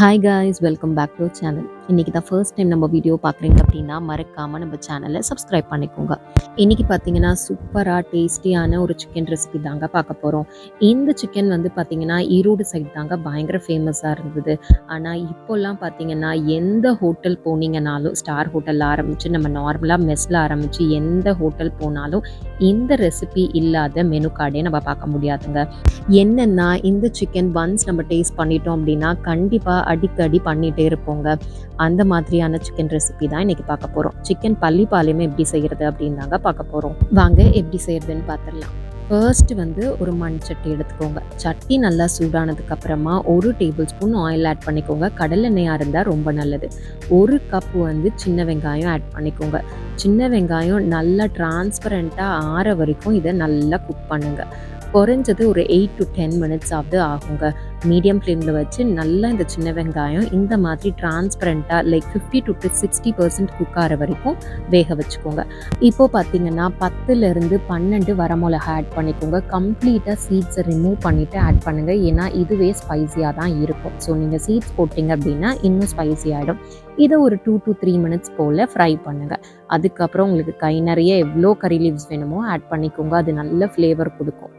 Hi guys, welcome back to our channel. இன்றைக்கி தான் first time நம்ம வீடியோ பார்க்குறீங்க அப்படின்னா மறக்காமல் நம்ம சேனலை சப்ஸ்கிரைப் பண்ணிக்கோங்க. இன்றைக்கி பார்த்தீங்கன்னா சூப்பராக டேஸ்டியான ஒரு சிக்கன் ரெசிபி தாங்க பார்க்க போகிறோம் இந்த சிக்கன் வந்து பார்த்தீங்கன்னா ஈரோடு சைடு தாங்க பயங்கர ஃபேமஸாக இருந்தது. ஆனால் இப்போல்லாம் பார்த்தீங்கன்னா எந்த ஹோட்டல் போனீங்கனாலும் ஸ்டார் ஹோட்டலில் ஆரம்பித்து நம்ம நார்மலாக மெஸ்ஸில் ஆரம்பித்து எந்த ஹோட்டல் போனாலும் இந்த ரெசிபி இல்லாத மெனு கார்டே நம்ம பார்க்க முடியாதுங்க. என்னென்னா இந்த சிக்கன் ஒன்ஸ் நம்ம டேஸ்ட் பண்ணிட்டோம் அப்படின்னா கண்டிப்பாக அடிக்கடி பண்ணிகிட்டே இருப்போங்க. அந்த மாதிரியான சிக்கன் ரெசிபி தான் இன்றைக்கி பார்க்க போகிறோம் சிக்கன் பள்ளிப்பாலையுமே எப்படி செய்கிறது அப்படின்னு தாங்க பார்க்க போகிறோம் வாங்க எப்படி செய்கிறதுன்னு பார்த்துடலாம். ஃபர்ஸ்ட் வந்து ஒரு மண் சட்டி எடுத்துக்கோங்க. சட்டி நல்லா சூடானதுக்கு அப்புறமா ஒரு டேபிள் ஸ்பூன் ஆயில் ஆட் பண்ணிக்கோங்க. கடலெண்ணெயாக இருந்தால் ரொம்ப நல்லது. ஒரு கப் வந்து சின்ன வெங்காயம் ஆட் பண்ணிக்கோங்க. சின்ன வெங்காயம் நல்லா டிரான்ஸ்பரண்ட்டாக ஆற வரைக்கும் இதை நல்லா குக் பண்ணுங்கள் குறைஞ்சது ஒரு எயிட் டு டென் மினிட்ஸ் ஆகுது ஆகுங்க. மீடியம் ஃப்ளேமில் வச்சு நல்லா இந்த சின்ன வெங்காயம் இந்த மாதிரி டிரான்ஸ்பரண்ட்டாக like fifty to sixty percent cook ஆகிற வரைக்கும் வேக வச்சுக்கோங்க. இப்போது பார்த்தீங்கன்னா பத்துலேருந்து பன்னெண்டு வரமிளகா ஆட் பண்ணிக்கோங்க. கம்ப்ளீட்டாக சீட்ஸை ரிமூவ் பண்ணிவிட்டு ஆட் பண்ணுங்கள் ஏன்னா இதுவே ஸ்பைஸியாக தான் இருக்கும். ஸோ நீங்கள் சீட்ஸ் போட்டிங்க அப்படின்னா இன்னும் ஸ்பைசி ஆகிடும் இதை ஒரு டூ டு த்ரீ மினிட்ஸ் போல் ஃப்ரை பண்ணுங்கள் அதுக்கப்புறம் உங்களுக்கு கை நிறைய எவ்வளோ கறி லீவ்ஸ் வேணுமோ ஆட் பண்ணிக்கோங்க. அது நல்ல ஃப்ளேவர் கொடுக்கும்.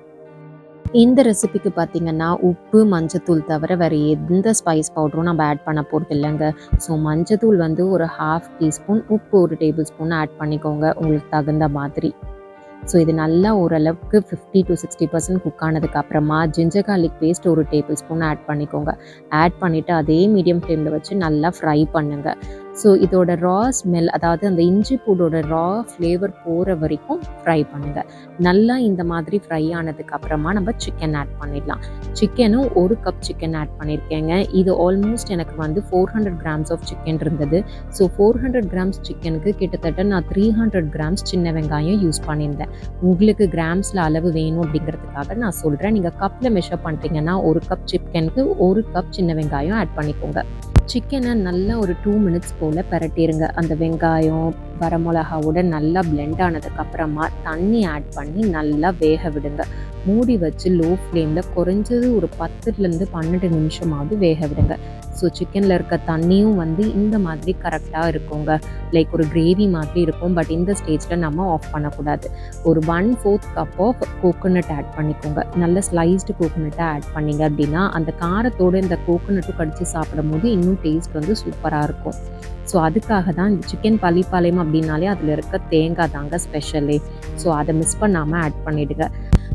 இந்த ரெசிபிக்கு பார்த்தீங்கன்னா உப்பு மஞ்சத்தூள் தவிர வேறு எந்த ஸ்பைஸ் பவுடரும் நம்ம ஆட் பண்ண போகிறது இல்லைங்க. ஸோ மஞ்சத்தூள் வந்து ஒரு ஹாஃப் டீஸ்பூன் உப்பு ஒரு டேபிள் ஸ்பூன் ஆட் பண்ணிக்கோங்க. உங்களுக்கு தகுந்த மாதிரி. ஸோ இது நல்லா ஓரளவுக்கு fifty to sixty percent cook ஆனதுக்கு அப்புறமா ஜிஞ்சர் கார்லிக் பேஸ்ட் ஒரு டேபிள் ஸ்பூன் ஆட் பண்ணிக்கோங்க. ஆட் பண்ணிவிட்டு அதே மீடியம் ஃப்ளேமில் வச்சு நல்லா ஃப்ரை பண்ணுங்கள் ஸோ இதோட ரா ஸ்மெல் அதாவது அந்த இஞ்சி பூடோட ரா ஃப்ளேவர் போகிற வரைக்கும் ஃப்ரை பண்ணுங்கள் நல்லா இந்த மாதிரி ஃப்ரை ஆனதுக்கு அப்புறமா நம்ம சிக்கன் ஆட் பண்ணிடலாம். சிக்கனும் ஒரு கப் சிக்கன் ஆட் பண்ணியிருக்கேங்க இது ஆல்மோஸ்ட் எனக்கு வந்து four hundred grams of chicken இருந்தது. ஸோ ஃபோர் ஹண்ட்ரட் கிராம்ஸ் சிக்கனுக்கு கிட்டத்தட்ட நான் த்ரீ ஹண்ட்ரட் கிராம்ஸ் சின்ன வெங்காயம் யூஸ் பண்ணியிருந்தேன். உங்களுக்கு கிராம்ஸில் அளவு வேணும் அப்படிங்கிறதுக்காக நான் சொல்கிறேன் நீங்கள் கப்பில் மெஷர் பண்ணிட்டீங்கன்னா ஒரு கப் சிக்கனுக்கு ஒரு கப் சின்ன வெங்காயம் ஆட் பண்ணிக்கோங்க. சிக்கனை நல்லா ஒரு டூ மினிட்ஸ் போல் பரட்டிடுங்க அந்த வெங்காயம் வரமிளகாவோட நல்லா பிளெண்ட் ஆனதுக்கப்புறமா தண்ணி ஆட் பண்ணி நல்லா வேக விடுங்க. மூடி வச்சு லோ ஃப்ளேமில் குறைஞ்சது ஒரு பத்துலேருந்து பன்னெண்டு நிமிஷமாவது வேக விடுங்க. ஸோ சிக்கனில் இருக்க தண்ணியும் வந்து இந்த மாதிரி கரெக்டாக இருக்குங்க. லைக் ஒரு கிரேவி மாதிரி இருக்கும் பட் இந்த ஸ்டேஜில் நம்ம ஆஃப் பண்ணக்கூடாது. ஒரு one fourth cup of coconut add பண்ணிக்கோங்க. நல்ல ஸ்லைஸ்டு கோகோனட்டை ஆட் பண்ணிங்க அப்படின்னா அந்த காரத்தோடு இந்த கோகோனட்டும் கடித்து சாப்பிடும் போது இன்னும் டேஸ்ட் வந்து சூப்பராக இருக்கும். ஸோ அதுக்காக தான் இந்த சிக்கன் பள்ளிப்பாளையம் அப்படின்னாலே அதில் இருக்க தேங்காய் தாங்க ஸ்பெஷலே ஸோ அதை மிஸ் பண்ணாமல் ஆட் பண்ணிவிடுங்க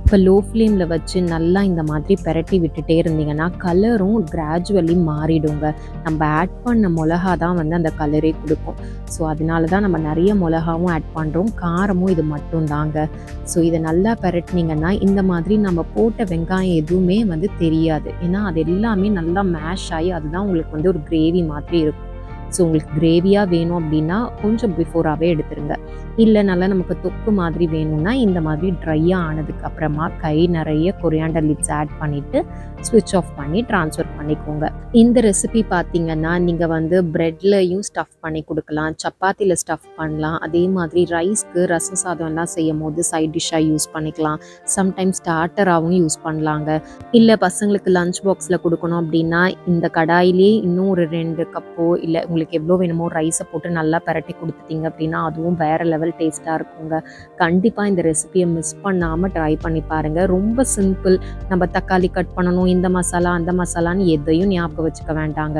இப்போ லோ ஃப்ளேமில் வச்சு நல்லா இந்த மாதிரி பெரட்டி விட்டுட்டே இருந்தீங்கன்னா கலரும் கிராஜுவலி மாறிடுங்க. நம்ம ஆட் பண்ண மிளகா தான் வந்து அந்த கலரே கொடுக்கும். ஸோ அதனால தான் நம்ம நிறைய மிளகாவும் ஆட் பண்ணுறோம் காரமும் இது மட்டும் தாங்க. ஸோ இதை நல்லா பெரட்டினீங்கன்னா இந்த மாதிரி நம்ம போட்ட வெங்காயம் எதுவுமே வந்து தெரியாது. ஏன்னா அது எல்லாமே நல்லா மேஷ் ஆகி அதுதான் உங்களுக்கு வந்து ஒரு கிரேவி மாதிரி இருக்கும். ஸோ உங்களுக்கு கிரேவியாக வேணும் அப்படின்னா கொஞ்சம் பிஃபோராகவே எடுத்துருங்க. இல்லை நல்லா நமக்கு தொக்கு மாதிரி வேணும்னா இந்த மாதிரி ட்ரையாக ஆனதுக்கு அப்புறமா கை நிறைய கொரியாண்டர் லிப்ஸ் ஆட் பண்ணிவிட்டு ஸ்விட்ச் ஆஃப் பண்ணி ட்ரான்ஸ்ஃபர் பண்ணிக்கோங்க. இந்த ரெசிபி பார்த்தீங்கன்னா நீங்கள் வந்து ப்ரெட்லையும் ஸ்டஃப் பண்ணி கொடுக்கலாம் சப்பாத்தியில் ஸ்டஃப் பண்ணலாம். அதே மாதிரி ரைஸ்க்கு ரசம் சாதம்லாம் செய்யும் போது சைட் டிஷ்ஷாக யூஸ் பண்ணிக்கலாம். சம்டைம்ஸ் ஸ்டார்டராகவும் யூஸ் பண்ணலாங்க. இல்லை பசங்களுக்கு லஞ்ச் பாக்ஸில் கொடுக்கணும் அப்படின்னா இந்த கடாயிலே இன்னும் ஒரு ரெண்டு கப்போ இல்லை உங்களுக்கு எவ்வளோ வேணுமோ ரைஸை போட்டு நல்லா பரட்டி கொடுத்துட்டீங்க அப்படின்னா அதுவும் வேறு லெவல் டேஸ்ட்டாக இருக்குங்க. கண்டிப்பாக இந்த ரெசிபியை மிஸ் பண்ணாமல் ட்ரை பண்ணி பாருங்கள் ரொம்ப சிம்பிள் நம்ம தக்காளி கட் பண்ணணும் இந்த மசாலா அந்த மசாலான்னு எதையும் ஞாபகம் வச்சுக்க வேண்டாங்க.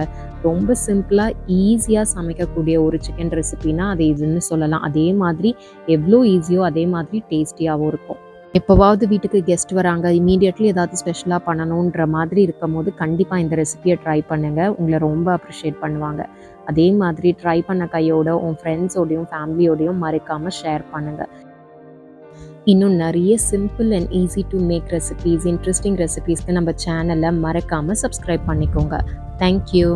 ரொம்ப சிம்பிளாக ஈஸியாக சமைக்கக்கூடிய ஒரு சிக்கன் ரெசிபினா அது இதுன்னு சொல்லலாம். அதே மாதிரி எவ்வளோ ஈஸியோ அதே மாதிரி டேஸ்டியாகவும் இருக்கும். எப்போவாவது வீட்டுக்கு கெஸ்ட் வராங்க இமீடியட்லி ஏதாவது ஸ்பெஷலாக பண்ணணுன்ற மாதிரி இருக்கும் போது கண்டிப்பாக இந்த ரெசிபியை ட்ரை பண்ணுங்கள் உங்களை ரொம்ப அப்ரிஷியேட் பண்ணுவாங்க. அதே மாதிரி ட்ரை பண்ண கையோட உன் ஃப்ரெண்ட்ஸோடையும் ஃபேமிலியோடையும் மறைக்காமல் ஷேர் பண்ணுங்கள் இன்னும் நிறைய simple and easy to make recipes interesting ரெசிபீஸ்க்கு நம்ம சேனலை மறக்காமல் சப்ஸ்கிரைப் பண்ணிக்கோங்க. தேங்க்யூ